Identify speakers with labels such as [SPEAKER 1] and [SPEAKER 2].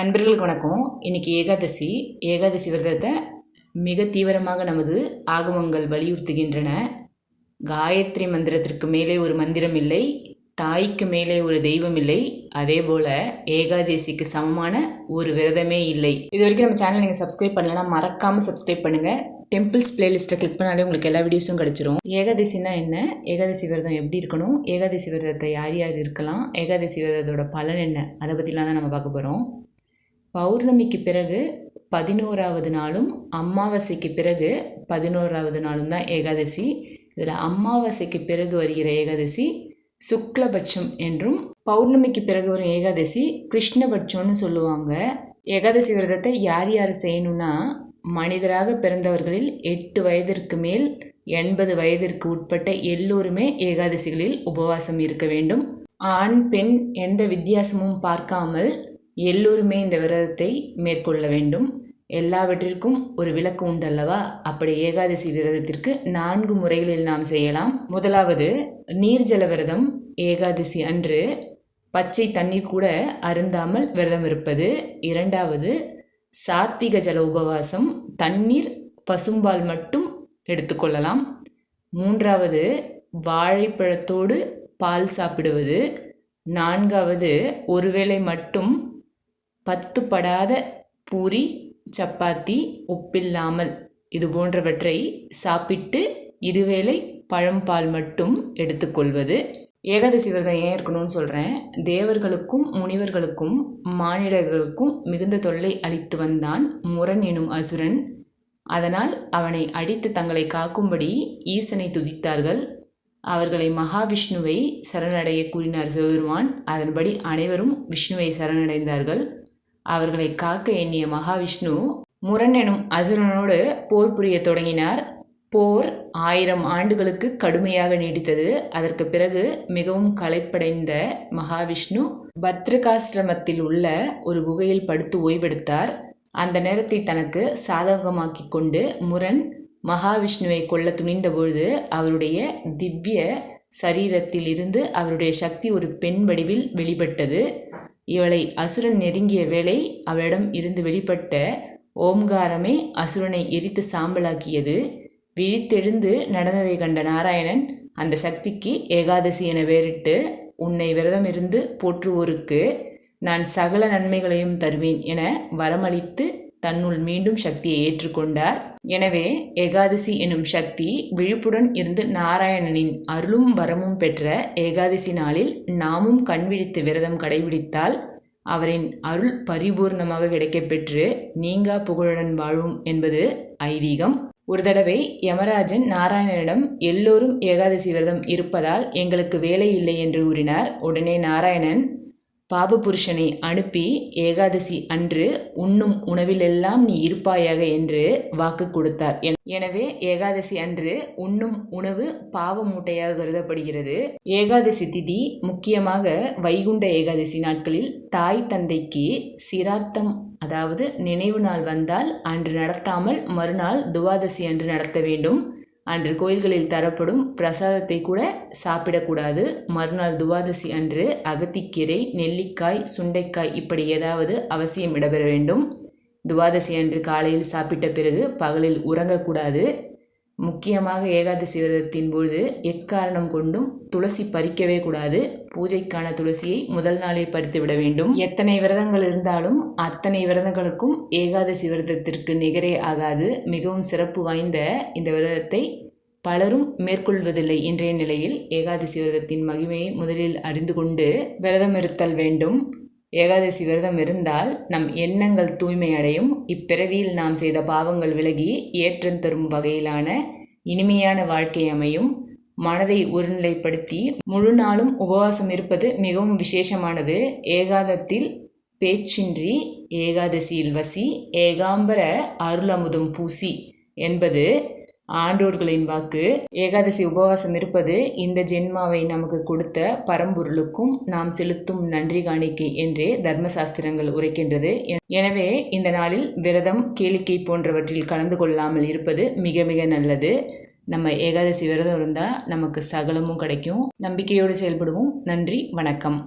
[SPEAKER 1] நண்பர்களுக்கு வணக்கம். இன்னைக்கு ஏகாதசி. ஏகாதசி விரதத்தை மிக தீவிரமாக நமது ஆகமங்கள் வலியுறுத்துகின்றன. காயத்ரி மந்திரத்திற்கு மேலே ஒரு மந்திரம் இல்லை. தாய்க்கு மேலே ஒரு தெய்வம் இல்லை. அதே போல் ஏகாதசிக்கு சமமான ஒரு விரதமே இல்லை. இது வரைக்கும் நம்ம சேனல் நீங்கள் சப்ஸ்கிரைப் பண்ணலன்னா மறக்காமல் சப்ஸ்கிரைப் பண்ணுங்கள் டெம்பிள்ஸ் பிளேலிஸ்ட்டை கிளிக் பண்ணாலே உங்களுக்கு எல்லா வீடியோஸும் கிடச்சிரும். ஏகாதசினா என்ன? ஏகாதசி விரதம் எப்படி இருக்கணும்? ஏகாதசி விரதத்தை யார் யார் இருக்கலாம்? ஏகாதசி விரதத்தோட பலன் என்ன? அதை பற்றிலாம் தான் நம்ம பார்க்க போகிறோம் பௌர்ணமிக்கு பிறகு பதினோராவது நாளும் அமாவாசைக்கு பிறகு பதினோராவது நாளும் தான் ஏகாதசி. இதில் அமாவாசைக்கு பிறகு வருகிற ஏகாதசி சுக்லபட்சம் என்றும் பௌர்ணமிக்கு பிறகு வரும் ஏகாதசி கிருஷ்ணபட்சம்னு சொல்லுவாங்க. ஏகாதசி விரதத்தை யார் யார் செய்யணும்னா மனிதராக பிறந்தவர்களில் எட்டு வயதிற்கு மேல் எண்பது வயதிற்கு உட்பட்ட எல்லோருமே ஏகாதசிகளில் உபவாசம் இருக்க வேண்டும். ஆண் பெண் எந்த வித்தியாசமும் பார்க்காமல் எல்லோருமே இந்த விரதத்தை மேற்கொள்ள வேண்டும். எல்லாவற்றிற்கும் ஒரு விளக்கு உண்டல்லவா? அப்படி ஏகாதசி விரதத்திற்கு நான்கு முறைகளில் நாம் செய்யலாம். முதலாவது நீர்ஜல விரதம். ஏகாதசி அன்று பச்சை தண்ணீர் கூட அருந்தாமல் விரதம் இருப்பது. இரண்டாவது சாத்விக ஜல உபவாசம். தண்ணீர் பசும்பால் மட்டும் எடுத்துக்கொள்ளலாம் மூன்றாவது வாழைப்பழத்தோடு பால் சாப்பிடுவது. நான்காவது ஒருவேளை மட்டும் பத்து படாத பூரி சப்பாத்தி உப்பில்லாமல். இது போன்றவற்றை சாப்பிட்டு இதுவேளை பழம்பால் மட்டும் எடுத்துக்கொள்வது ஏகாதசி விரதம் ஏன் இருக்கணும்னு சொல்கிறேன் தேவர்களுக்கும் முனிவர்களுக்கும் மானிடர்களுக்கும் மிகுந்த தொல்லை அளித்து வந்தான் முரண் எனும் அசுரன். அதனால் அவனை அடித்து தங்களை காக்கும்படி ஈசனை துதித்தார்கள். அவர்களை மகாவிஷ்ணுவை சரணடைய கூறினார் சிவபெருமான். அதன்படி அனைவரும் விஷ்ணுவை சரணடைந்தார்கள். அவர்களை காக்க எண்ணிய மகாவிஷ்ணு முரண் எனும் அசுரனோடு போர் புரிய தொடங்கினார். போர் ஆயிரம் ஆண்டுகளுக்கு கடுமையாக நீடித்தது. அதற்கு பிறகு மிகவும் களைப்படைந்த மகாவிஷ்ணு பத்ரகாசிரமத்தில் உள்ள ஒரு குகையில் படுத்து ஓய்வெடுத்தார். அந்த நேரத்தை தனக்கு சாதகமாக்கி கொண்டு முரண் மகாவிஷ்ணுவை கொல்ல துணிந்தபொழுது அவருடைய திவ்ய சரீரத்தில் இருந்து அவருடைய சக்தி ஒரு பெண் வடிவில் வெளிப்பட்டது. இவளை அசுரன் நெருங்கிய வேளை அவளிடம் இருந்து வெளிப்பட்ட ஓம்காரமே அசுரனை எரித்து சாம்பலாக்கியது. விழித்தெழுந்து நடந்ததை கண்ட நாராயணன் அந்த சக்திக்கு ஏகாதசி என வேறிட்டு உன்னை விரதம் இருந்து போற்றுவோருக்கு நான் சகல நன்மைகளையும் தருவேன் என வரமளித்து தன்னுள் மீண்டும் சக்தியை ஏற்றுக்கொண்டார். எனவே ஏகாதசி எனும் சக்தி விழிப்புடன் இருந்து நாராயணனின் அருளும் வரமும் பெற்ற ஏகாதசி நாளில் நாமும் கண்விழித்து விரதம் கடைபிடித்தால் அவரின் அருள் பரிபூர்ணமாக கிடைக்கப்பெற்று நீங்கா புகழுடன் வாழும் என்பது ஐதீகம். ஒரு தடவை யமராஜன் நாராயணனிடம் எல்லோரும் ஏகாதசி விரதம் இருப்பதால் எங்களுக்கு வேலை இல்லை என்று கூறினார். உடனே நாராயணன் பாபபுருஷனை அனுப்பி ஏகாதசி அன்று உண்ணும் உணவிலெல்லாம் நீ இருப்பாயாக என்று வாக்கு கொடுத்தார். எனவே ஏகாதசி அன்று உண்ணும் உணவு பாவ மூட்டையாக கருதப்படுகிறது. ஏகாதசி திதி முக்கியமாக வைகுண்ட ஏகாதசி நாட்களில் தாய் தந்தைக்கு சிரார்த்தம் அதாவது நினைவு நாள் வந்தால் அன்று நடத்தாமல் மறுநாள் துவாதசி அன்று நடத்த வேண்டும். அன்று கோயில்களில் தரப்படும் பிரசாதத்தை கூட சாப்பிடக்கூடாது. மறுநாள் துவாதசி அன்று அகத்திக்கீரை நெல்லிக்காய் சுண்டைக்காய் இப்படி ஏதாவது அவசியம் இடம்பெற வேண்டும். துவாதசி அன்று காலையில் சாப்பிட்ட பிறகு பகலில் உறங்கக்கூடாது. முக்கியமாக ஏகாதசி விரதத்தின் பொழுது எக்காரணம் கொண்டும் துளசி பறிக்கவே கூடாது. பூஜைக்கான துளசியை முதல் நாளே பறித்து விட வேண்டும். எத்தனை விரதங்கள் இருந்தாலும் அத்தனை விரதங்களுக்கும் ஏகாதசி விரதத்திற்கு நிகரே ஆகாது. மிகவும் சிறப்பு வாய்ந்த இந்த விரதத்தை பலரும் மேற்கொள்வதில்லை இன்றைய நிலையில் ஏகாதசி விரதத்தின் மகிமையை முதலில் அறிந்து கொண்டு விரதம் இருத்தல் வேண்டும். ஏகாதசி விரதம் இருந்தால் நம் எண்ணங்கள் தூய்மை அடையும் இப்பிறவியில் நாம் செய்த பாவங்கள் விலகி ஏற்றம் தரும் வகையிலான இனிமையான வாழ்க்கை அமையும். மனதை ஒருநிலைப்படுத்தி முழு நாளும் உபவாசம் இருப்பது மிகவும் விசேஷமானது. ஏகாதத்தில் பேச்சின்றி ஏகாதசியில் வசி ஏகாம்பர அருளமுதும் பூசி என்பது ஆண்டோர்களின் வாக்கு ஏகாதசி உபவாசம் இருப்பது இந்த ஜென்மாவை நமக்கு கொடுத்த பரம்பொருளுக்கும் நாம் செலுத்தும் நன்றி காணிக்கை என்றே தர்மசாஸ்திரங்கள் உரைக்கின்றது. எனவே இந்த நாளில் விரதம் கேளிக்கை போன்றவற்றில் கலந்து கொள்ளாமல் இருப்பது மிக மிக நல்லது. நம்ம ஏகாதசி விரதம் இருந்தால் நமக்கு சகலமும் கிடைக்கும். நம்பிக்கையோடு செயல்படுவோம். நன்றி வணக்கம்.